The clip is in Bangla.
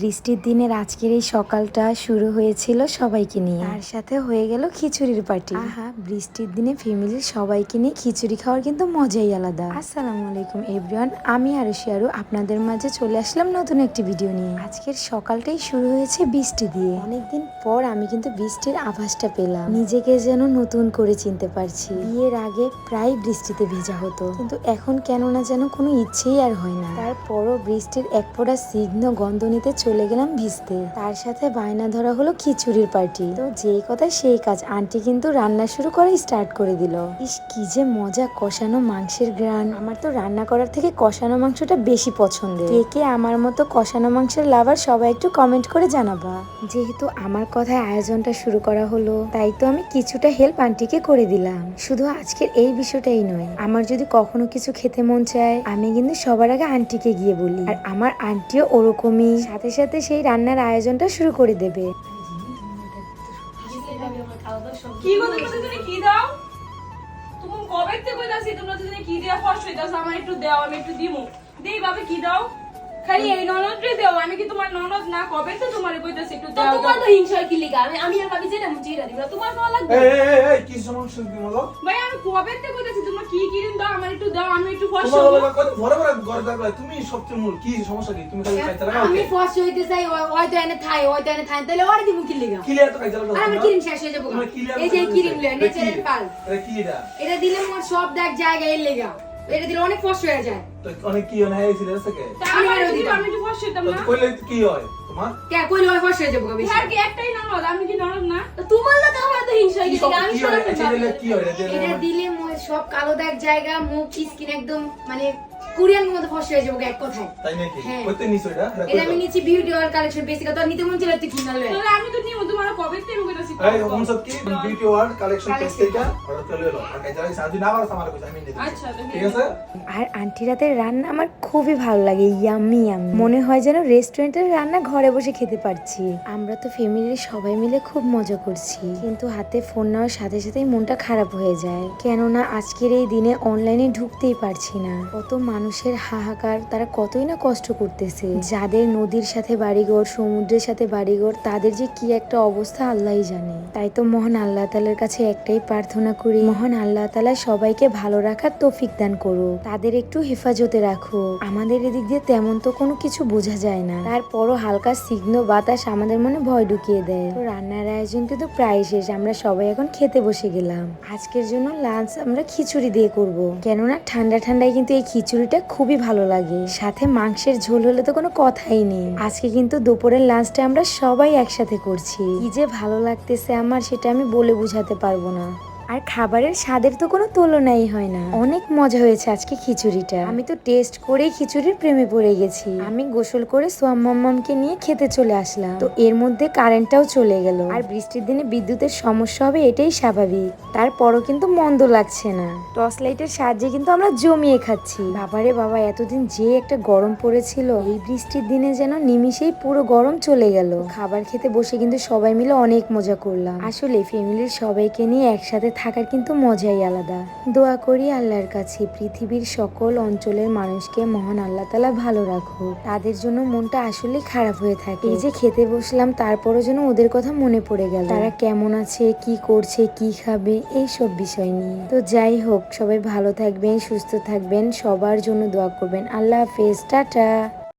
বৃষ্টির দিনের আজকের এই সকালটা শুরু হয়েছিল সবাইকে নিয়ে। তার সাথে হয়ে গেল খিচুড়ির পার্টি। আহা বৃষ্টির দিনে ফ্যামিলির সবাইকে নিয়ে খিচুড়ি খাওয়ার কিন্তু মজাই আলাদা। আসসালামু আলাইকুম এভরিওয়ান আমি আর শিয়ারু আপনাদের মাঝে চলে আসলাম নতুন একটি ভিডিও নিয়ে। আজকের সকালটাই শুরু হয়েছে বৃষ্টি দিয়ে। অনেকদিন পর আমি কিন্তু বৃষ্টির আভাসটা পেলাম। নিজেকে যেন নতুন করে চিনতে পারছি। বিয়ের আগে প্রায় বৃষ্টিতে ভেজা হতো। কিন্তু এখন কেন না যেন কোনো ইচ্ছেই আর হয় না। তারপরও বৃষ্টির এক ফোঁটা সিঘ্ন গন্ধ নিতে চলে গেলাম ভিজতে। তার সাথে বায়না ধরা হলো খিচুড়ির পার্টি তো যেই কথা সেই কাজ, আন্টি কিন্তু রান্না শুরু করে স্টার্ট করে দিল। ইস, কি যে মজা কষানো মাংসের গ্রান আমার তো রান্না করার থেকে কষানো মাংসটা বেশি পছন্দের। কে কে আমার মতো কষানো মাংসের লাভার সবাই একটু কমেন্ট করে জানাবা। যেহেতু আমার কথায় আয়োজনটা শুরু করা হলো, তাই তো আমি কিছুটা হেল্প আন্টিকে করে দিলাম। শুধু আজকের এই বিষয়টাই নয়, আমার যদি কখনো কিছু খেতে মন চায়, আমি কিন্তু সবার আগে আন্টিকে গিয়ে বলি। আর আমার আন্টিও ওরকমই। সাথে সাথে সেই রান্নার আয়োজনটা শুরু করে দেবে। কি গো, তোমরা কি দাও? তুমি কবে থেকে কি দিয়া ফার্স্ট হইতাছ আমার একটু দাও, আমি একটু দিমু। বাবা কি দাও? খালি এই ননদরে দাও আমি কি তোমার ননদ না কবে তো তোমারে কইতাছি একটু দাও তোমার তো হিংসা কি লিগা আমি আমি আর ভাবি যেটা মুচি এটা দিবা তোমার কেমন লাগবে এই, এই, এই, কি সমস্যা কি বলো? ভাই আমি কবে থেকে কইতাছি তোমরা কি কিরিন দাও আমার একটু দাও আমি একটু ফস তোমার হব। কত ঘরে ঘরে ঘরে থাকবে, তুমি সবচেয়ে মূল, কি সমস্যা কি? তুমি খালি খাইতে লাগাও আমি কে? ফস হইতে চাই ওই- হয়তো এনে থাই হয়তো এনে থাই তাহলে ওরে দিমু কি লিগা Clear তো খাইতে লাগাও আর আমার? শেষ হয়ে যাব এই যে করে ক্রিম দিছো। লয় এটা কি? নেচারাল পাল এটা কি এটা? এটা দিলে মোর সব দেখ জায়গায় এর লেগা এটা দিলে অনেক ফস হয়ে যায়। অনেক কি অনেক হয়েছিল, আছে কে? আমি আমি তো ফস হইতাম না? কইলে কি হয় তোমার? কে কইলে হয় ফস হয়ে যাব বেশি। আর কি একটাই ননদ আমি কি ননদ না? তোমার না তো আমার তো হিংসা কি হয়ে গেছে আমি কি হয়? এটা দিলে সব কালো দাগ জায়গা মুখ স্কিন একদম মানে কোরিয়ান মতো ফস হয়ে যাব এক কথায়। তাই নাকি? হ্যাঁ। নিছো এটা? এটা এটা? আমি বিউটি অয়েল কালেকশন বেশি কথা নিতে মন ছিল তুই কিনা তাহলে আমি তো নিমু তোমার কবে থেকে কইতাছি এই, হোমসব কি? Beauty World Collection page থেকে order করে লইলো। আর খাইতে লাগে, সারাদিন আবার আমার কইছে, আমি নিতে আচ্ছা, ঠিক আছে? আর আন্টি রাতের রান্না আমার খুবই ভালো লাগে ইয়াম্মি মনে হয় যেন রেস্টুরেন্টের রান্না ঘরে বসে খেতে পারছি। আমরা তো ফ্যামিলির সবাই মিলে খুব মজা করছি। কিন্তু হাতে ফোন নেওয়ার সাথে সাথেই মনটা খারাপ হয়ে যায়। কেননা আজকের এই দিনে অনলাইনে ঢুকতেই পারছি না। কত মানুষের হাহাকার, তারা কতই না কষ্ট করতেছে। যাদের নদীর সাথে বাড়িঘর, সমুদ্রের সাথে বাড়িঘর, তাদের যে কি একটা অবস্থা আল্লাহই জানে। তাই তো মহান আল্লাহ তালার কাছে একটাই প্রার্থনা করি, মহান আল্লাহ তালা সবাইকে ভালো রাখার তৌফিক দান করো তাদের একটু হেফাজতে রাখো আমাদের এদিক দিয়ে তেমন তো কোনো কিছু বোঝা যায় না। তারপরও হালকা সিগ্ন বাতাস আমাদের মনে ভয় ঢুকিয়ে দেয়। তো রান্নার আয়োজন কিন্তু প্রায় শেষ, আমরা সবাই এখন খেতে বসে গেলাম। আজকের জন্য লাঞ্চ আমরা খিচুড়ি দিয়ে করব। কেননা ঠান্ডা ঠান্ডায় কিন্তু এই খিচুড়িটা খুবই ভালো লাগে। সাথে মাংসের ঝোল হলে তো কোনো কথাই নেই। আজকে কিন্তু দুপুরের লাঞ্চটা আমরা সবাই একসাথে করছি। কি যে ভালো লাগতেছে আমার সেটা আমি বলে বুঝাতে পারব না। আর খাবারের স্বাদের তো কোনো তুলনাই হয় না। অনেক মজা হয়েছে আজকে খিচুড়িটা। আমি তো টেস্ট করেই খিচুড়ির প্রেমে পড়ে গেছি। আমি গোসল করে সোয়াম নিয়ে খেতে চলে আসলাম। তো এর মধ্যে কারেন্টটাও চলে গেল। আর বৃষ্টির দিনে বিদ্যুতের সমস্যা হবে এটাই স্বাভাবিক। তারপরও কিন্তু মন্দ লাগছে না। টর্চ লাইটের সাহায্যে কিন্তু আমরা জমিয়ে খাচ্ছি। বাবারে বাবা, এতদিন যে একটা গরম পড়েছিল, এই বৃষ্টির দিনে যেন নিমিষেই পুরো গরম চলে গেল। খাবার খেতে বসে কিন্তু সবাই মিলে অনেক মজা করলাম। আসলে ফ্যামিলির সবাইকে নিয়ে একসাথে থাকার কিন্তু মজাই আলাদা। দোয়া করি আল্লাহর কাছে, পৃথিবীর সকল অঞ্চলের মানুষকে মহান আল্লাহ তালা ভালো রাখো তাদের জন্য মনটা আসলে খারাপ হয়ে থাকে। এই যে খেতে বসলাম, তারপরও যেন ওদের কথা মনে পড়ে গেল। তারা কেমন আছে, কি করছে, কি খাবে এই সব বিষয় নিয়ে। তো যাই হোক, সবাই ভালো থাকবেন, সুস্থ থাকবেন, সবার জন্য দোয়া করবেন। আল্লাহ হাফেজ, টাটা।